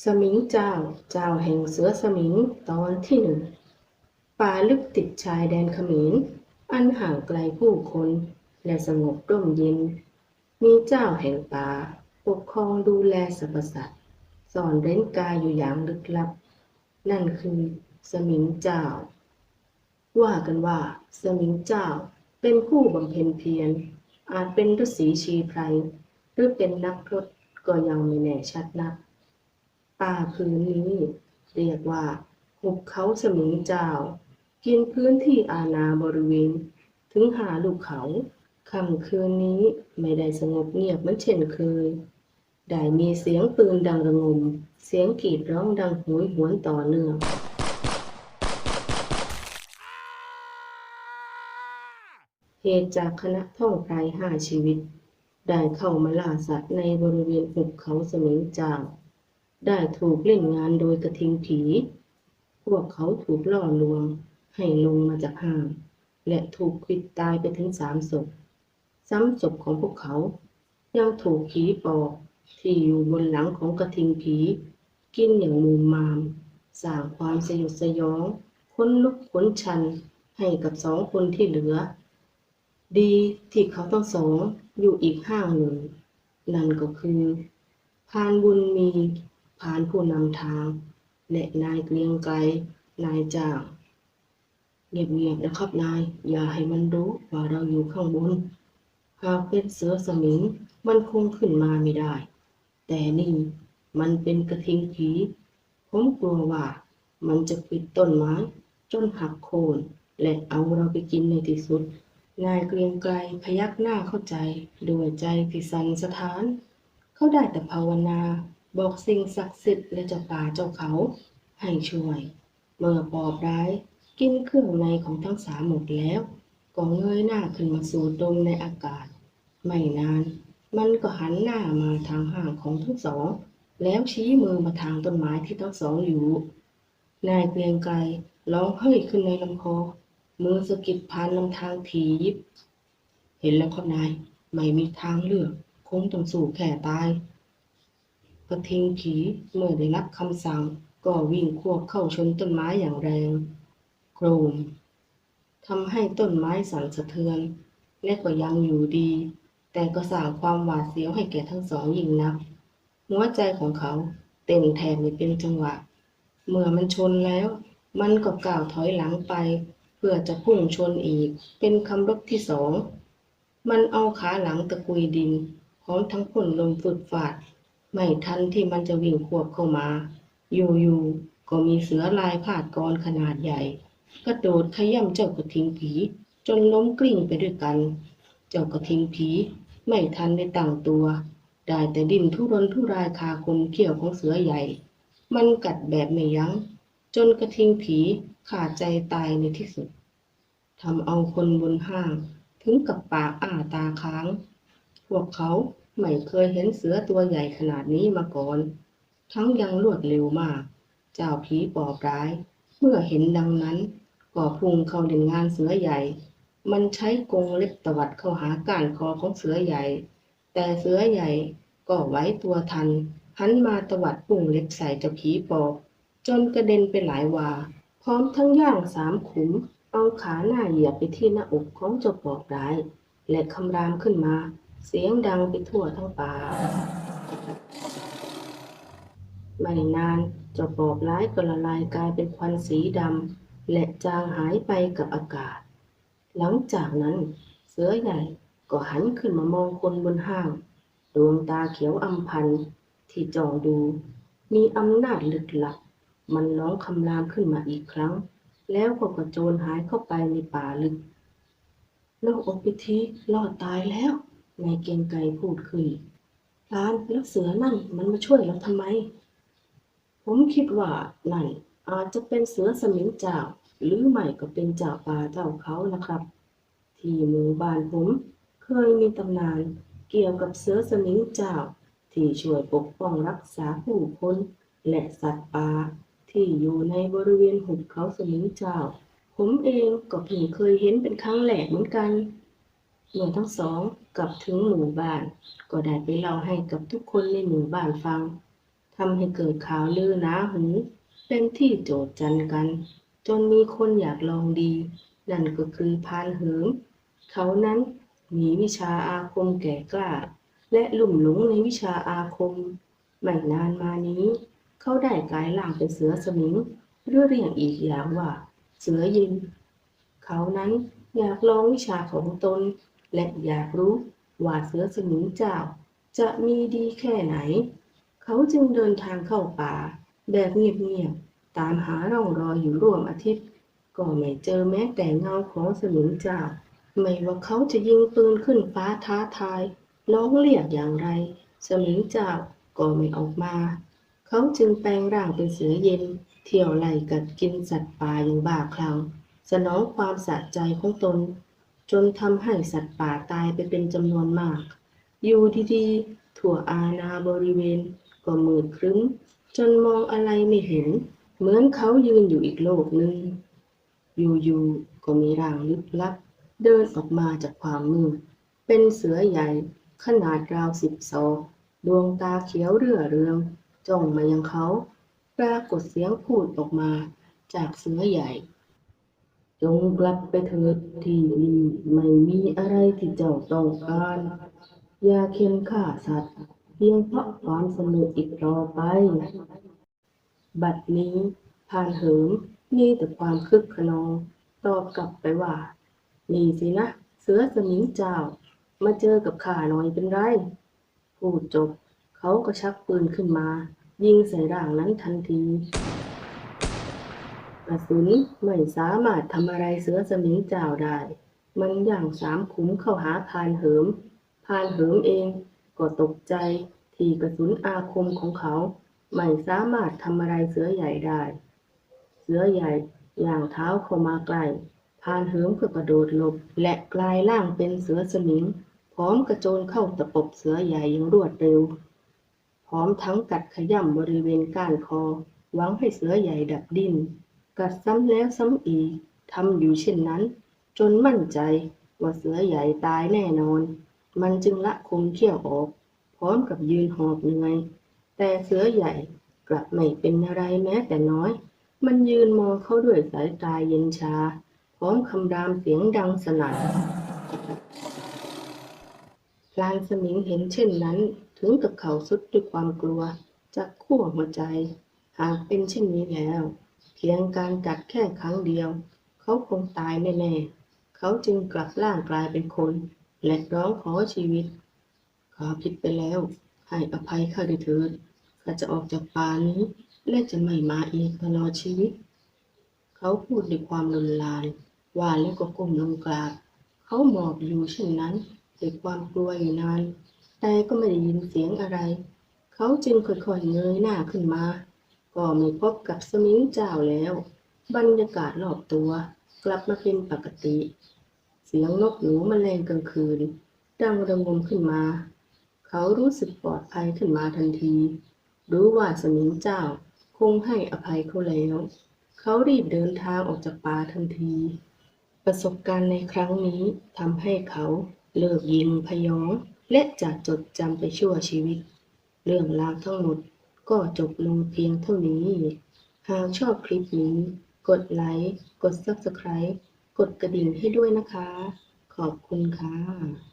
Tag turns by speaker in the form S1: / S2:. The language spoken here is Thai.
S1: สมิงเจ้า เจ้าแห่งเสือสมิงตอนที่หนึ่ง ป่าลึกติดชายแดนเขมรอันห่างไกลผู้คน และสงบร่มเย็น มีเจ้าแห่งป่า ปกครองดูแลสรรพสัตว์ซ่อนเร้นกายอยู่อย่างลึกลับ นั่นคือสมิงเจ้า ว่ากันว่า สมิงเจ้าเป็นผู้บำเพ็ญเพียร อาจเป็นฤาษีชีไพรหรือเป็นนักพรตก็ยังไม่แน่ชัดนัก ป่าพื้นนี้ เรียกว่าหุบเขาสมิงเจ้า กินพื้นที่อาณาบริเวณ ถึงหาลูกเขาค่ำคืนนี้ไม่ได้สงบเงียบเหมือนเช่นเคย ได้มีเสียงปืนดังระงม เสียงกรีดร้องดังโหยหวนต่อเนื่องเหตุจากคณะท่องไพรห้าชีวิต ได้เข้ามาล่าสัตว์ในบริเวณหุบเขาสมิงเจ้า ได้ถูกเล่นงานโดยกระทิงผี พวกเขาถูกล่อลวง ให้ลงมาจากห้าง และถูกควิดตายไปถึงสามศพ ซ้ำศพของพวกเขา ยังถูกผีปอบที่อยู่บนหลังของกระทิงผี กินอย่างมูมาม สร้างความสยดสยองค้นลุกขนชันให้กับสองคนที่เหลือ ดีที่เขาทั้งสองอยู่อีกห้างหนึ่งนั่นก็คือพานบุญมี พานผู้นำทาง และนายเกรียงไกรนายจ้างเงียบๆนะครับนาย อย่าให้มันรู้ว่าเราอยู่ข้างบน หากเป็นเสือสมิงมันคงขึ้นมาไม่ได้ แต่นี่มันเป็นกระทิงผีผมกลัวว่า มันจะปิดต้นไม้ จนหักโคนและเอาเราไปกินในที่สุด นายเกรียงไกรพยักหน้าเข้าใจด้วยใจที่สั่นสะท้าน เขาได้แต่ภาวนา บอกสิ่งศักดิ์สิทธิ์และเจ้าป่าเจ้าเขา ให้ช่วย เมื่อปอบร้าย กินเครื่องในของทั้งสามหมดแล้ว ก็เงยหน้าขึ้นมาสูดดมในอากาศ ไม่นาน มันก็หันหน้ามาทางห่างของทั้งสอง แล้วชี้มือมาทางต้นไม้ที่ทั้งสองอยู่ นายเกรียงไกรร้องเฮ้ยขึ้นในลำคอมือสะกิดผ่านลำทางถียิบ เห็นแล้วครับนาย ไม่มีทางเลือก คงต้องสู้แค่ตาย ระทิงผีเมื่อได้รับคำสั่ง ก็วิ่งควบเข้าชนต้นไม้อย่างแรง โครมทำให้ต้นไม้สั่นสะเทือน และก็ยังอยู่ดี แต่ก็สร้างความหวาดเสียวให้แก่ทั้งสองยิ่งนัก หัวใจของเขาเต้นแทบไม่เป็นจังหวะ เมื่อมันชนแล้ว มันก็ก้าวถอยหลังไป เพื่อจะพุ่งชนอีก เป็นคำรบที่สอง มันเอาขาหลังตะกุยดินพร้อมทั้งพ่นลมฝุดฝาด ไม่ทันที่มันจะวิ่งควบเข้ามา อยู่ๆก็มีเสือลายผาดกรขนาดใหญ่กระโดดขย่ำเจ้ากระทิงผี จนล้มกลิ้งไปด้วยกัน เจ้ากระทิงผีไม่ทันได้ตั้งตัว ได้แต่ดิ้นทุรนทุรายคาคมเขี้ยวของเสือใหญ่ มันกัดแบบไม่ยัง้ง จนกระทิงผีขาดใจตายในที่สุดทำเอาคนบนห้าง ถึงกับปากอ้าตาค้าง พวกเขา ไม่เคยเห็นเสือตัวใหญ่ขนาดนี้มาก่อน ทั้งยังรวดเร็วมาก เจ้าผีปอบร้าย เมื่อเห็นดังนั้น ก็พุ่งเข้าเล่นงานเสือใหญ่ มันใช้กรงเล็บตวัดเข้าหาก้านคอของเสือใหญ่ แต่เสือใหญ่ก็ไว้ตัวทัน หันมาตวัดปุ่งเล็บใส่เจ้าผีปอบ จนกระเด็นไปหลายวา พร้อมทั้งย่างสามขุม เอาขาหน้าเหยียบไปที่หน้าอกของเจ้าปอบร้าย และคำรามขึ้นมา เสียงดังไปทั่วทั้งป่าไม่นานเจ้าปอบร้ายก็ละลายกลายเป็นควันสีดำและจางหายไปกับอากาศ หลังจากนั้นเสือใหญ่ก็หันขึ้นมามองคนบนห้าง ดวงตาเขียวอำพันที่จ้องดู มีอำนาจลึกลับ มันร้องคำรามขึ้นมาอีกครั้ง แล้วก็กระโจนหายเข้าไปในป่าลึกโลกอกพิธีรอดตายแล้ว นายเกงไกรพูดขึ้นพรานแล้วเสือนั่นมันมาช่วยเราทำไม ผมคิดว่านั่นอาจจะเป็นเสือสมิงเจ้า หรือไม่ก็เป็นเจ้าป่าเจ้าเขานะครับ ที่หมู่บ้านผมเคยมีตำนานเกี่ยวกับเสือสมิงเจ้า ที่ช่วยปกป้องรักษาผู้คนและสัตว์ป่าที่อยู่ในบริเวณหุบเขาสมิงเจ้า ผมเองก็เพิ่งเคยเห็นเป็นครั้งแรกเหมือนกัน เมื่อทั้งสองกลับถึงหมู่บ้าน ก็ได้ไปเล่าให้กับทุกคนในหมู่บ้านฟังทำให้เกิดข่าวลือหนาหูเป็นที่โจทย์จันกัน จนมีคนอยากลองดี นั่นก็คือพานเหิมเขานั้นมีวิชาอาคมแก่กล้า และลุ่มหลงในวิชาอาคม ไม่นานมานี้ เขาได้กลายร่างเป็นเสือสมิงหรือเรียกอีกอย่างว่า เสือยิน เขานั้นอยากลองวิชาของตน และอยากรู้ว่าเสือสมิงเจ้า จะมีดีแค่ไหน เขาจึงเดินทางเข้าป่า แบบเงียบๆตามหาร่องรอยอยู่ร่วมอาทิตย์ ก็ไม่เจอแม้แต่เงาของสมิงเจ้า ไม่ว่าเขาจะยิงปืนขึ้นฟ้าท้าทายร้องเรียกอย่างไร สมิงเจ้าก็ไม่ออกมา เขาจึงแปลงร่างเป็นเสือเย็น เที่ยวไล่กัดกินสัตว์ป่าอย่างบ้าคลั่งสนองความสะใจของตน จนทำให้สัตว์ป่าตายไปเป็นจำนวนมาก อยู่ดีๆทั่วอาณาบริเวณ ก็มืดครึ้ม จนมองอะไรไม่เห็น เหมือนเขายืนอยู่อีกโลกหนึ่ง อยู่ๆ ก็มีร่างลึกลับ เดินออกมาจากความมืด เป็นเสือใหญ่ ขนาดราวสิบศอกดวงตาเขียวเรื่อเรืองจ้องมายังเขา ปรากฏเสียงพูดออกมาจากเสือใหญ่ จงกลับไปเถิดที่นี่ไม่มีอะไรที่เจ้าต้องการ อย่าเค้นฆ่าสัตว์ เพียงเพราะความสนุกอีกต่อไป บัดนี้พานเหิมมีแต่ความคึกขนอง ตอบกลับไปว่า นี่สินะ เสือสมิงเจ้า มาเจอกับข้าหน่อยเป็นไร พูดจบ เขาก็ชักปืนขึ้นมา ยิงใส่ร่างนั้นทันที กระสุนไม่สามารถทำอะไรเสือสมิงเจ้าได้ มันอย่างสามขุมเข้าหาพานเหิม พานเหิมเอง ก็ตกใจที่กระสุนอาคมของเขา ไม่สามารถทำอะไรเสือใหญ่ได้ เสือใหญ่ย่างเท้าเข้ามาใกล้พานเหิมก็กระโดดหลบ และกลายร่างเป็นเสือสมิง พร้อมกระโจนเข้าตะปบเสือใหญ่อย่างรวดเร็ว พร้อมทั้งกัดขย่ำบริเวณก้านคอ หวังให้เสือใหญ่ดับดิ้น กัดซ้ำแล้วซ้ำอีกทำอยู่เช่นนั้น จนมั่นใจว่าเสือใหญ่ตายแน่นอน มันจึงละคมเขี้ยวออก พร้อมกับยืนหอบเหนื่อย แต่เสือใหญ่กลับไม่เป็นอะไรแม้แต่น้อย มันยืนมองเขาด้วยสายตาเย็นชา พร้อมคำรามเสียงดังสนั่นพลานสมิงเห็นเช่นนั้น ถึงกับเขาสุดด้วยความกลัวจากขั้วหัวใจ หากเป็นเช่นนี้แล้ว เพียงการกัดแค่ครั้งเดียว เขาคงตายแน่ๆ เขาจึงกลับร่างกลายเป็นคน และร้องขอชีวิตข้าผิดไปแล้ว ให้อภัยข้าด้วยเถิดข้าจะออกจากป่านี้ และจะไม่มาอีกตลอดชีวิต เขาพูดด้วยความรุนแรงว่าแล้วก็ก้มลงกราบ เขาหมอบอยู่เช่นนั้นด้วยความกลัวอยู่นาน แต่ก็ไม่ได้ยินเสียงอะไร เขาจึงค่อยๆเงยหน้าขึ้นมา ก็ไม่พบกับสมิงเจ้าแล้ว บรรยากาศรอบตัว กลับมาเป็นปกติ เสียงนกหนูมแมลงกลางคืน ดังระงมขึ้นมา เขารู้สึกปลอดภัยขึ้นมาทันที รู้ว่าสมิงเจ้าคงให้อภัยเขาแล้ว เขารีบเดินทางออกจากป่าทันที ประสบการณ์ในครั้งนี้ทำให้เขาเลิกยิงพยอง และจะจดจำไปชั่วชีวิต เรื่องราวทั้งหมด ก็จบลงเพียงเท่านี้ หากชอบคลิปนี้ กดไลค์ กด Subscribe กดกระดิ่งให้ด้วยนะคะ ขอบคุณค่ะ